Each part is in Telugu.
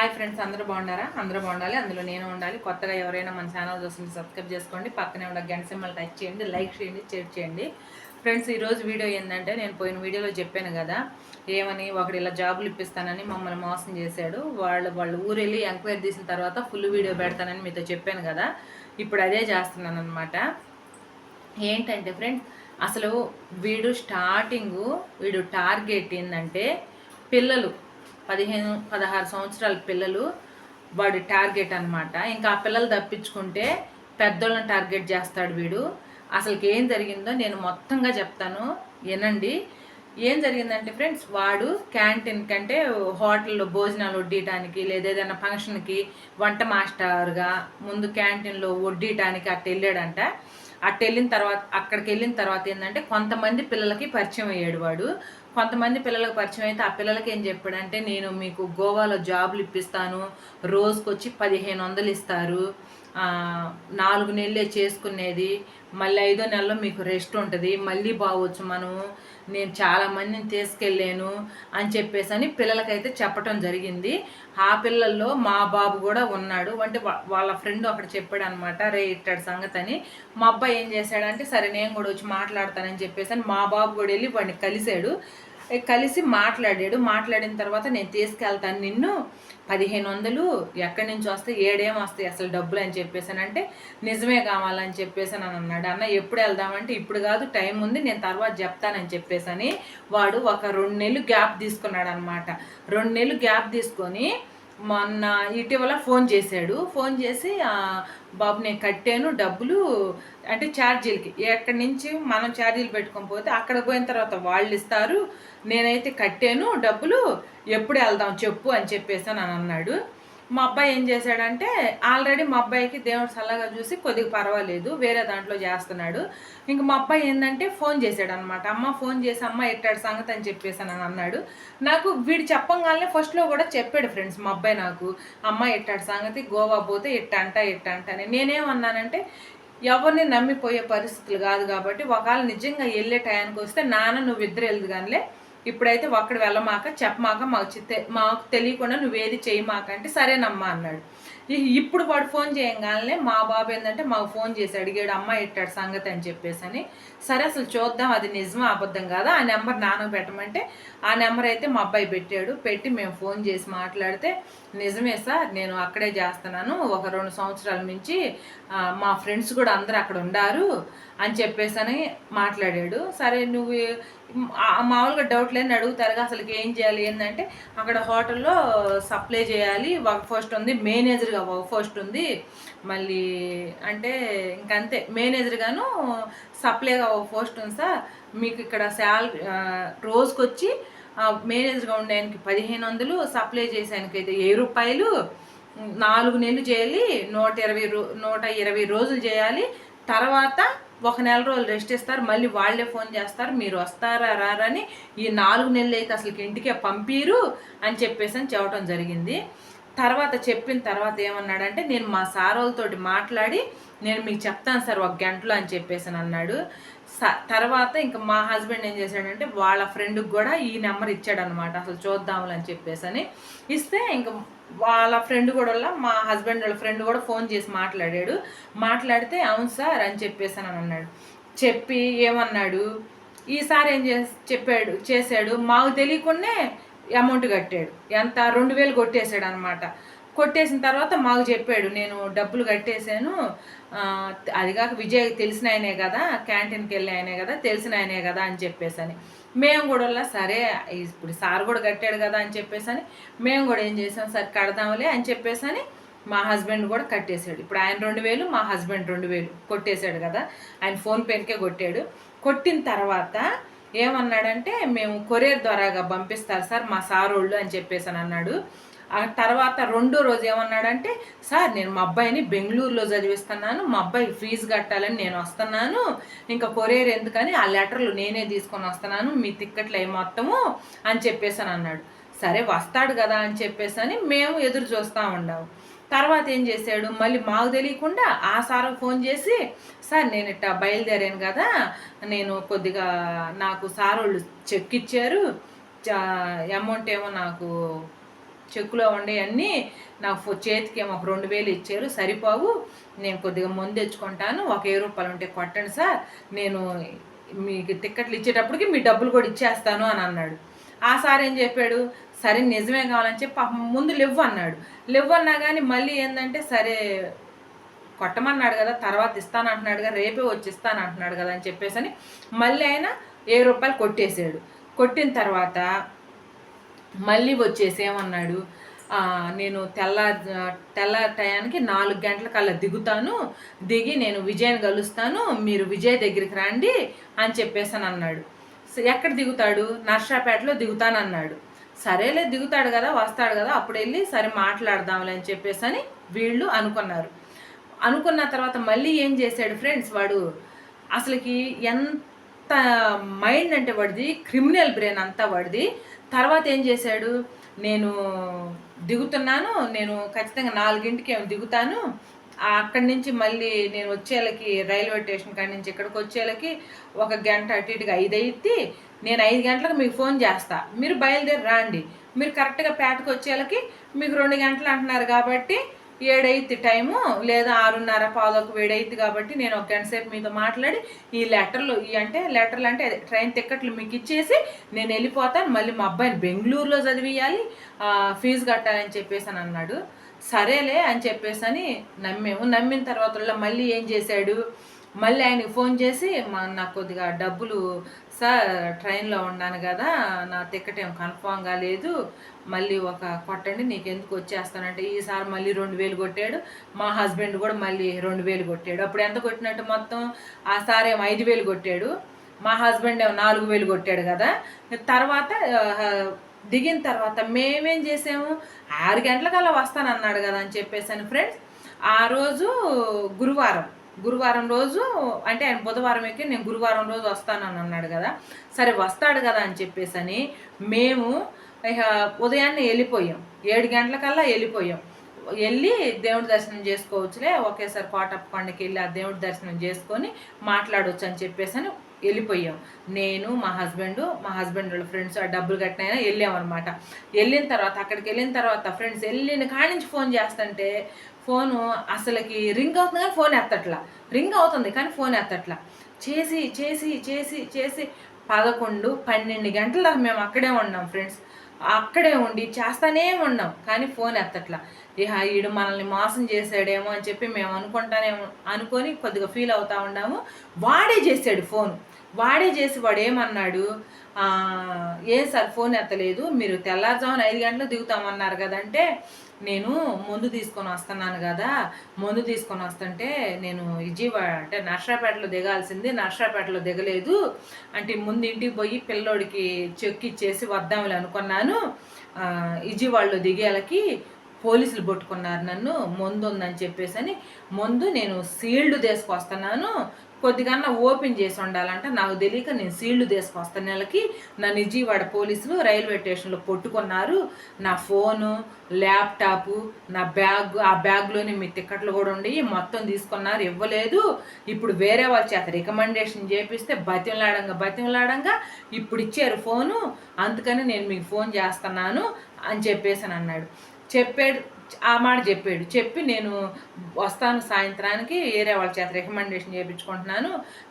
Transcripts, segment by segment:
హాయ్ ఫ్రెండ్స్ అందరూ బాగున్నారా? అందరూ బాగుండాలి. అందులో నేను ఉండాలి. కొత్తగా ఎవరైనా మన ఛానల్ చూస్తుంటే సబ్స్క్రైబ్ చేసుకోండి. పక్కనే ఉన్న గంట సింబల్ టచ్ చేయండి లైక్ చేయండి షేర్ చేయండి. ఫ్రెండ్స్ ఈరోజు వీడియో ఏంటంటే నేను పోయిన వీడియోలో చెప్పాను కదా ఏమని ఒకడు ఇలా జాబులు ఇప్పిస్తానని మమ్మల్ని మోసం చేశాడు. వాళ్ళు వాళ్ళు ఊరు వెళ్ళి ఎంక్వైరీ తీసిన తర్వాత ఫుల్ వీడియో పెడతానని మీతో చెప్పాను కదా ఇప్పుడు అదే చేస్తున్నాను అనమాట ఏంటంటే ఫ్రెండ్స్ అసలు వీడు స్టార్టింగు వీడు టార్గెట్ ఏంటంటే పిల్లలు. పదిహేను పదహారు సంవత్సరాల పిల్లలు వాడు టార్గెట్ అన్నమాట. ఇంకా ఆ పిల్లలు తప్పించుకుంటే పెద్దోళ్ళని టార్గెట్ చేస్తాడు వీడు. అసలుకి ఏం జరిగిందో నేను మొత్తంగా చెప్తాను వినండి. ఏం జరిగిందంటే ఫ్రెండ్స్ వాడు క్యాంటీన్ కంటే హోటల్లో భోజనాలు వడ్డీయటానికి లేదా ఏదైనా ఫంక్షన్కి వంట మాస్టర్గా ముందు క్యాంటీన్లో వడ్డీయటానికి అట్ట వెళ్ళాడంట. అట్ట వెళ్ళిన తర్వాత అక్కడికి వెళ్ళిన తర్వాత ఏంటంటే కొంతమంది పిల్లలకి పరిచయం అయ్యాడు వాడు. కొంతమంది పిల్లలకు పరిచయం అయితే ఆ పిల్లలకి ఏం చెప్పాడంటే నేను మీకు గోవాలో జాబులు ఇప్పిస్తాను. రోజుకొచ్చి పదిహేను వందలు ఇస్తారు. నాలుగు నెలలే చేసుకునేది. మళ్ళీ ఐదో నెలలో మీకు రెస్ట్ ఉంటుంది. మళ్ళీ బాగొచ్చు మనము నేను చాలా మందిని తీసుకెళ్ళాను అని చెప్పేసి అని పిల్లలకైతే చెప్పటం జరిగింది. ఆ పిల్లల్లో మా బాబు కూడా ఉన్నాడు. అంటే వాళ్ళ ఫ్రెండ్ ఒకటి చెప్పాడు అనమాట రే ఇట్టాడు సంగతి అని. మా అబ్బాయి ఏం చేశాడంటే సరే నేను కూడా వచ్చి మాట్లాడతానని చెప్పేసి అని మా బాబు కూడా వెళ్ళి వాడిని కలిశాడు. కలిసి మాట్లాడాడు. మాట్లాడిన తర్వాత నేను తీసుకెళ్తాను నిన్ను. పదిహేను వందలు ఎక్కడి నుంచి వస్తే ఏడేం వస్తాయి? అసలు డబ్బులు అని చెప్పేసానంటే నిజమే కావాలని చెప్పేసాను అని అన్నాడు. అన్న ఎప్పుడు వెళ్దామంటే ఇప్పుడు కాదు టైం ఉంది నేను తర్వాత చెప్తానని చెప్పేసని వాడు ఒక రెండు నెలలు గ్యాప్ తీసుకున్నాడు అనమాట రెండు నెలలు గ్యాప్ తీసుకొని మొన్న ఇటీవల ఫోన్ చేశాడు. ఫోన్ చేసి బాబు నేను కట్టాను డబ్బులు. అంటే ఛార్జీలకి. ఎక్కడి నుంచి మనం ఛార్జీలు పెట్టుకొని పోతే అక్కడ పోయిన తర్వాత వాళ్ళు ఇస్తారు. నేనైతే కట్టాను డబ్బులు ఎప్పుడు వెళ్దాం చెప్పు అని చెప్పేసి అని అన్నాడు. మా అబ్బాయి ఏం చేశాడంటే ఆల్రెడీ మా అబ్బాయికి దేవుడు చల్లగా చూసి కొద్దిగా పర్వాలేదు వేరే దాంట్లో చేస్తున్నాడు. ఇంక మా అబ్బాయి ఏంటంటే ఫోన్ చేశాడు అనమాట అమ్మ ఫోన్ చేసి అమ్మ ఎట్టాడు సంగతి అని చెప్పేసి అని అన్నాడు. నాకు వీడు చెప్పంగానే ఫస్ట్లో కూడా చెప్పాడు ఫ్రెండ్స్ మా అబ్బాయి నాకు అమ్మ ఎట్టాడు సంగతి గోవా పోతే ఎట్టంట ఎట్టంట అంట అని. నేనేమన్నానంటే ఎవరిని నమ్మిపోయే పరిస్థితులు కాదు కాబట్టి ఒకవేళ నిజంగా వెళ్ళే టయానికి వస్తే నాన్న నువ్వు ఇద్దరు వెళ్ళదు కానిలే ఇప్పుడైతే ఒక్కడి వెళ్ళమాక చెప్పమాక మాకు మాకు తెలియకుండా నువ్వేది చేయమాక అంటే సరేనమ్మా అన్నాడు. ఇప్పుడు వాడు ఫోన్ చేయగానే మా బాబు ఏంటంటే మాకు ఫోన్ చేసి అడిగాడు అమ్మ ఇట్టాడు సంగతి అని చెప్పేసి అని సరే అసలు చూద్దాం అది నిజమా అబద్ధం కాదా? ఆ నెంబర్ నాన్న పెట్టమంటే ఆ నెంబర్ అయితే మా అబ్బాయి పెట్టాడు. పెట్టి మేము ఫోన్ చేసి మాట్లాడితే నిజమే సార్ నేను అక్కడే చేస్తున్నాను. ఒక రెండు సంవత్సరాల నుంచి మా ఫ్రెండ్స్ కూడా అందరూ అక్కడ ఉండారు అని చెప్పేసి అని మాట్లాడాడు. సరే నువ్వు మామూలుగా డౌట్ లేని అడుగుతారుగా అసలు ఏం చేయాలి ఏంటంటే అక్కడ హోటల్లో సప్లై చేయాలి వర్క్ ఫోస్ట్ ఉంది మేనేజర్గా వర్క్ ఫోస్ట్ ఉంది మళ్ళీ అంటే ఇంకంతే మేనేజర్గాను సప్లైగా ఒక పోస్ట్ ఉంది సార్ మీకు ఇక్కడ శాలరీ రోజుకి వచ్చి మేనేజర్గా ఉండడానికి పదిహేను వందలు సప్లై చేసానికి అయితే వెయ్యి రూపాయలు నాలుగు నెలలు చేయాలి నూట ఇరవై రో నూట ఇరవై రోజులు చేయాలి తర్వాత ఒక నెల రోజులు రెస్ట్ ఇస్తారు మళ్ళీ వాళ్ళే ఫోన్ చేస్తారు మీరు వస్తారా రారా అని ఈ నాలుగు నెలలు అయితే అసలు ఇంటికే పంపిరు అని చెప్పేసి అని చెప్పడం జరిగింది. తర్వాత చెప్పిన తర్వాత ఏమన్నాడంటే నేను మా సారోలతోటి మాట్లాడి నేను మీకు చెప్తాను సార్ ఒక గంటలో అని చెప్పేసి అన్నాడు. తర్వాత ఇంకా మా హస్బెండ్ ఏం చేశాడంటే వాళ్ళ ఫ్రెండ్కి కూడా ఈ నెంబర్ ఇచ్చాడనమాట అసలు చూద్దాములు అని చెప్పేసి అని. ఇస్తే ఇంకా వాళ్ళ ఫ్రెండ్ కూడా వాళ్ళ మా హస్బెండ్ వాళ్ళ ఫ్రెండ్ కూడా ఫోన్ చేసి మాట్లాడాడు. మాట్లాడితే అవును సార్ అని చెప్పేసి అని అన్నాడు. చెప్పి ఏమన్నాడు? ఈసారి ఏం చేసి చెప్పాడు చేశాడు. మాకు తెలియకుండానే అమౌంట్ కట్టాడు. ఎంత? రెండు వేలు కొట్టేశాడు అనమాట కొట్టేసిన తర్వాత మాకు చెప్పాడు నేను డబ్బులు కట్టేశాను. అది కాక విజయ్ తెలిసిన ఆయనే కదా క్యాంటీన్కి వెళ్ళి ఆయనే కదా తెలిసిన ఆయనే కదా అని చెప్పేసని. మేము కూడా సరే ఇప్పుడు సార్ కూడా కట్టాడు కదా అని చెప్పేసని. మేము కూడా ఏం చేసాం సార్ కడదాంలే అని చెప్పేసని మా హస్బెండ్ కూడా కట్టేశాడు. ఇప్పుడు ఆయన రెండు వేలు మా హస్బెండ్ రెండు వేలు కొట్టేశాడు కదా. ఆయన ఫోన్పేకే కొట్టాడు. కొట్టిన తర్వాత ఏమన్నాడంటే మేము కొరియర్ ద్వారాగా పంపిస్తారు సార్ మా సారోళ్ళు అని చెప్పేసి అని అన్నాడు. ఆ తర్వాత రెండో రోజు ఏమన్నాడంటే సార్ నేను మా అబ్బాయిని బెంగళూరులో చదివిస్తున్నాను మా అబ్బాయి ఫీజు కట్టాలని నేను వస్తున్నాను ఇంకా కొరియర్ ఎందుకని ఆ లెటర్లు నేనే తీసుకొని వస్తున్నాను మీ తిక్కట్లు అవి మొత్తము అని చెప్పేసి అని అన్నాడు. సరే వస్తాడు కదా అని చెప్పేసి అని మేము ఎదురు చూస్తూ ఉన్నాము తర్వాత ఏం చేశాడు? మళ్ళీ మాకు తెలియకుండా ఆ సార్ ఫోన్ చేసి సార్ నేను ఇట్టా బయలుదేరాను కదా నేను కొద్దిగా నాకు సార్ వాళ్ళు చెక్ ఇచ్చారు అమౌంట్ ఏమో నాకు చెక్కులో ఉండే అన్నీ నాకు చేతికి ఏమో ఒక రెండు వేలు ఇచ్చారు సరిపోవు నేను కొద్దిగా ముందు తెచ్చుకుంటాను ఒక వెయ్యి రూపాయలు ఉంటే కొట్టండి సార్ నేను మీకు టిక్కెట్లు ఇచ్చేటప్పటికి మీ డబ్బులు కూడా ఇచ్చేస్తాను అని అన్నాడు. ఆ సార్ ఏం చెప్పాడు? సరే నిజమే కావాలని చెప్పి ముందు లేవ్వు అన్నాడు. లేవ్వు అన్నా కానీ మళ్ళీ ఏంటంటే సరే కొట్టమన్నాడు కదా తర్వాత ఇస్తాను అంటున్నాడు కదా రేపే వచ్చి ఇస్తాను అంటున్నాడు కదా అని చెప్పేసి అని మళ్ళీ ఆయన ఏ రూపాయలు కొట్టేశాడు. కొట్టిన తర్వాత మళ్ళీ వచ్చేసి ఏమన్నాడు? నేను తెల్ల తెల్ల టయానికి నాలుగు గంటల కల్లా దిగుతాను దిగి నేను విజయ్ని కలుస్తాను మీరు విజయ్ దగ్గరికి రండి అని చెప్పేసి అని అన్నాడు. ఎక్కడ దిగుతాడు? నర్సాపేటలో దిగుతానన్నాడు. సరేలే దిగుతాడు కదా వస్తాడు కదా అప్పుడు వెళ్ళి సరే మాట్లాడదాంలే అని చెప్పేసి అని వీళ్ళు అనుకున్నారు. అనుకున్న తర్వాత మళ్ళీ ఏం చేశాడు ఫ్రెండ్స్? వాడు అసలుకి ఎంత మైండ్ అంటే వాడిది క్రిమినల్ బ్రెయిన్ అంతా వాడిది. తర్వాత ఏం చేశాడు? నేను దిగుతున్నాను నేను ఖచ్చితంగా నాలుగింటికి ఏమో దిగుతాను అక్కడి నుంచి మళ్ళీ నేను వచ్చేళ్ళకి రైల్వే స్టేషన్ కాడి నుంచి ఇక్కడికి వచ్చేళ్ళకి ఒక గంట అటు ఇటుగా ఐదు అయింది నేను ఐదు గంటలకు మీకు ఫోన్ చేస్తా. మీరు బయలుదేరి రాండి. మీరు కరెక్ట్గా పేటకు వచ్చేళ్ళకి మీకు రెండు గంటలు అంటున్నారు కాబట్టి ఏడైతే టైము లేదా ఆరున్నర పావులకు వేడైద్ది కాబట్టి నేను ఒక గంట సేపు మీతో మాట్లాడి ఈ లెటర్లు ఈ అంటే లెటర్లు అంటే ట్రైన్ టిక్కెట్లు మీకు ఇచ్చేసి నేను వెళ్ళిపోతాను. మళ్ళీ మా అబ్బాయిని బెంగళూరులో చదివియాలి. ఫీజు కట్టాలని చెప్పేసి అని అన్నాడు. సరేలే అని చెప్పేసి అని నమ్మేము. నమ్మిన తర్వాత మళ్ళీ ఏం చేశాడు? మళ్ళీ ఆయనకి ఫోన్ చేసి మా నాకు కొద్దిగా డబ్బులు సార్ ట్రైన్లో ఉన్నాను కదా నా టికెట్ ఏం కన్ఫామ్గా లేదు. మళ్ళీ ఒక కొట్టండి నీకు ఎందుకు వచ్చేస్తానంటే ఈసారి మళ్ళీ రెండు వేలు కొట్టాడు. మా హస్బెండ్ కూడా మళ్ళీ రెండు వేలు కొట్టాడు. అప్పుడు ఎంత కొట్టినట్టు మొత్తం? ఆ సార్ ఏమో ఐదు వేలు కొట్టాడు. మా హస్బెండ్ ఏమో నాలుగు వేలు కొట్టాడు కదా. తర్వాత దిగిన తర్వాత మేమేం చేసాము? ఆరు గంటలకల్లా వస్తానన్నాడు కదా అని చెప్పేసి అని ఫ్రెండ్స్ ఆ రోజు గురువారం. గురువారం రోజు అంటే ఆయన బుధవారం ఎక్కి నేను గురువారం రోజు వస్తానని అన్నాడు కదా సరే వస్తాడు కదా అని చెప్పేసి అని మేము ఇక ఉదయాన్నే వెళ్ళిపోయాం. ఏడు గంటలకల్లా వెళ్ళిపోయాం. వెళ్ళి దేవుడి దర్శనం చేసుకోవచ్చులే ఒకేసారి కోటప్ప కొండకి వెళ్ళి ఆ దేవుడి దర్శనం చేసుకొని మాట్లాడవచ్చు అని చెప్పేసి అని వెళ్ళిపోయాం. నేను మా హస్బెండ్ మా హస్బెండ్ వాళ్ళ ఫ్రెండ్స్ ఆ డబ్బులు కట్టినైనా వెళ్ళామన్నమాట. వెళ్ళిన తర్వాత అక్కడికి వెళ్ళిన తర్వాత ఫ్రెండ్స్ వెళ్ళిన కాడి నుంచి ఫోన్ చేస్తుంటే ఫోను అసలుకి రింగ్ అవుతుంది కానీ ఫోన్ ఎత్తట్లా. రింగ్ అవుతుంది కానీ ఫోన్ ఎత్తట్లా. చేసి చేసి చేసి చేసి పదకొండు పన్నెండు గంటల దాకా మేము అక్కడే ఉన్నాం ఫ్రెండ్స్ అక్కడే ఉండి చేస్తానే ఉన్నాం కానీ ఫోన్ ఎత్తట్లా. ఇహ ఈడు మనల్ని మోసం చేశాడేమో అని చెప్పి మేము అనుకుంటానేమో అనుకొని కొద్దిగా ఫీల్ అవుతా ఉన్నాము. వాడే చేశాడు ఫోన్ వాడే చేసి వాడు ఏమన్నాడు ఏ ఏం సార్ ఫోన్ ఎత్తలేదు మీరు తెల్లారుజామున ఐదు గంటలకు దిగుతామన్నారు కదంటే నేను ముందు తీసుకొని వస్తున్నాను కదా ముందు తీసుకొని వస్తుంటే నేను విజయవాడ అంటే నర్సరాపేటలో దిగాల్సింది నర్సరాపేటలో దిగలేదు. అంటే ముందు ఇంటికి పోయి పిల్లోడికి చెక్ ఇచ్చేసి వద్దాములు అనుకున్నాను. విజయవాడలో దిగేలకి పోలీసులు పట్టుకున్నారు నన్ను ముందు ఉందని చెప్పేసి అని ముందు నేను సీల్డ్ తీసుకొస్తున్నాను. కొద్దిగా ఓపెన్ చేసి ఉండాలంటే నాకు తెలియక నేను సీల్డ్ తీసుకొస్తాను నెలకి నా నిజీవాడ పోలీసులు రైల్వే స్టేషన్లో పట్టుకున్నారు. నా ఫోను ల్యాప్టాప్ నా బ్యాగ్ ఆ బ్యాగ్లోని మీ టికెట్లు కూడా ఉండి మొత్తం తీసుకున్నారు. ఇవ్వలేదు. ఇప్పుడు వేరే వాళ్ళ చేత రికమెండేషన్ చేపిస్తే బతిమలాడంగా బతిమలాడంగా ఇప్పుడు ఇచ్చారు ఫోను. అందుకని నేను మీకు ఫోన్ చేస్తున్నాను అని చెప్పేసి అన్నాడు. చెప్పాడు ఆ మాట చెప్పాడు. చెప్పి నేను వస్తాను సాయంత్రానికి వేరే వాళ్ళ చేత రికమెండేషన్ చేయించుకుంటున్నాను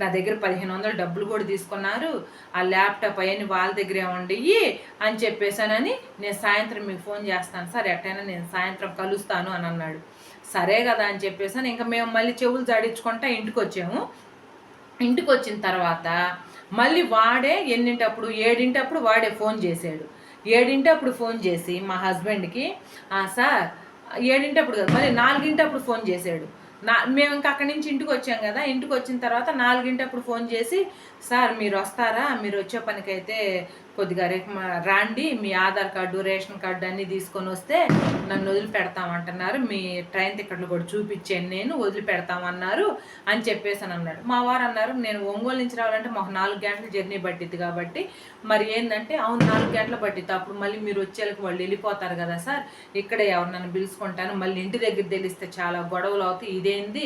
నా దగ్గర పదిహేను వందలు డబ్బులు కూడా తీసుకున్నారు. ఆ ల్యాప్టాప్ అవన్నీ వాళ్ళ దగ్గరే ఉండయి అని చెప్పేసానని నేను సాయంత్రం మీకు ఫోన్ చేస్తాను. సార్ ఎట్టయినా నేను సాయంత్రం కలుస్తాను అని అన్నాడు. సరే కదా అని చెప్పేసాను ఇంకా మేము మళ్ళీ చెవులు జాడించుకుంటా ఇంటికి వచ్చాము ఇంటికి వచ్చిన తర్వాత మళ్ళీ వాడే ఎన్నింటప్పుడు? ఏడింటప్పుడు వాడే ఫోన్ చేశాడు. ఏడింటప్పుడు ఫోన్ చేసి మా హస్బెండ్కి సార్ ఏడింటప్పుడు కదా మళ్ళీ నాలుగింటప్పుడు ఫోన్ చేశాడు. నా మేము ఇంకా అక్కడి నుంచి ఇంటికి వచ్చాం కదా ఇంటికి వచ్చిన తర్వాత నాలుగింటప్పుడు ఫోన్ చేసి సార్ మీరు వస్తారా? మీరు వచ్చే పనికైతే కొద్దిగా రేపు రాండి మీ ఆధార్ కార్డు రేషన్ కార్డు అన్నీ తీసుకొని వస్తే నన్ను వదిలిపెడతామంటున్నారు. మీ ట్రైన్ టికెట్లు కూడా చూపించాను నేను వదిలిపెడతామన్నారు అని చెప్పేసి అని అన్నాడు. మా వారు అన్నారు నేను ఒంగోలు నుంచి రావాలంటే మాకు నాలుగు గంటల జర్నీ పట్టిద్ది కాబట్టి. మరి ఏంటంటే అవును నాలుగు గంటలు పట్టిద్ది. అప్పుడు మళ్ళీ మీరు వచ్చేళ్ళకి వాళ్ళు వెళ్ళిపోతారు కదా సార్. ఇక్కడే ఎవరు నన్ను పిలుచుకుంటాను. మళ్ళీ ఇంటి దగ్గర తెలిస్తే చాలా గొడవలు అవుతాయి. ఇదేంది?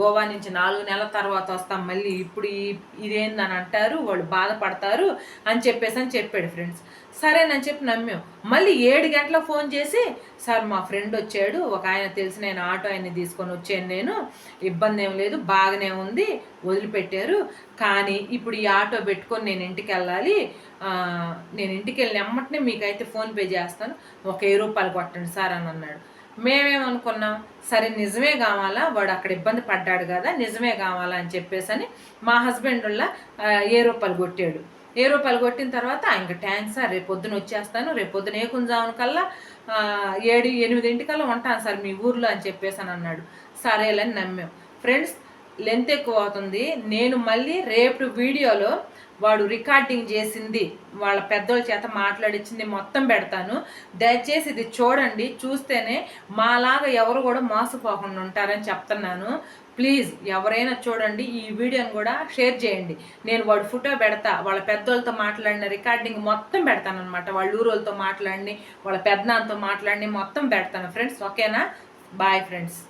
గోవా నుంచి నాలుగు నెలల తర్వాత వస్తాం. మళ్ళీ ఇప్పుడు ఇదేందని ఇదేంది అని అంటారు. వాళ్ళు బాధపడతారు అని చెప్పేసి అని చెప్పారు. చెప్పాడు ఫ్రెండ్స్ సరేనని చెప్పి నమ్మాం. మళ్ళీ ఏడు గంటల ఫోన్ చేసి సార్ మా ఫ్రెండ్ వచ్చాడు. ఒక ఆయన తెలిసి నేను ఆటో ఆయన్ని తీసుకొని వచ్చాను నేను. ఇబ్బంది ఏం లేదు బాగానే ఉంది వదిలిపెట్టారు. కానీ ఇప్పుడు ఈ ఆటో పెట్టుకొని నేను ఇంటికి వెళ్ళాలి. నేను ఇంటికి వెళ్ళిన ఎమ్మటనే మీకైతే ఫోన్పే చేస్తాను. ఒక వెయ్యి రూపాయలు కొట్టండి సార్ అని అన్నాడు. మేమేమనుకున్నాం సరే నిజమే కావాలా? వాడు అక్కడ ఇబ్బంది పడ్డాడు కదా నిజమే కావాలా? అని చెప్పేసి అని మా హస్బెండ్ వల్ల ఏ రూపాయలు కొట్టాడు. ఏ రూపాయలు కొట్టిన తర్వాత ఇంకా థ్యాంక్స్ సార్ రేపు పొద్దున వచ్చేస్తాను రేపు పొద్దున ఏ కుంజామున కల్లా ఏడు ఎనిమిదింటికల్లా ఉంటాను సార్ మీ ఊర్లో అని చెప్పేసి అని అన్నాడు. సరేలని నమ్మాం. ఫ్రెండ్స్ లెంత్ ఎక్కువ అవుతుంది. నేను మళ్ళీ రేపు వీడియోలో వాడు రికార్డింగ్ చేసింది వాళ్ళ పెద్దోళ్ళ చేత మాట్లాడించింది మొత్తం పెడతాను. దయచేసి ఇది చూడండి చూస్తేనే మాలాగా ఎవరు కూడా మోసపోకుండా ఉంటారని చెప్తున్నాను. ప్లీజ్ ఎవరైనా చూడండి ఈ వీడియోని కూడా షేర్ చేయండి. నేను వాడు ఫోటో పెడతా వాళ్ళ పెద్దోళ్ళతో మాట్లాడిన రికార్డింగ్ మొత్తం పెడతాను అనమాట వాళ్ళ ఊరోళ్ళతో మాట్లాడి వాళ్ళ పెద్దనాన్నతో మాట్లాడి మొత్తం పెడతాను. ఫ్రెండ్స్ ఓకేనా? Bye friends.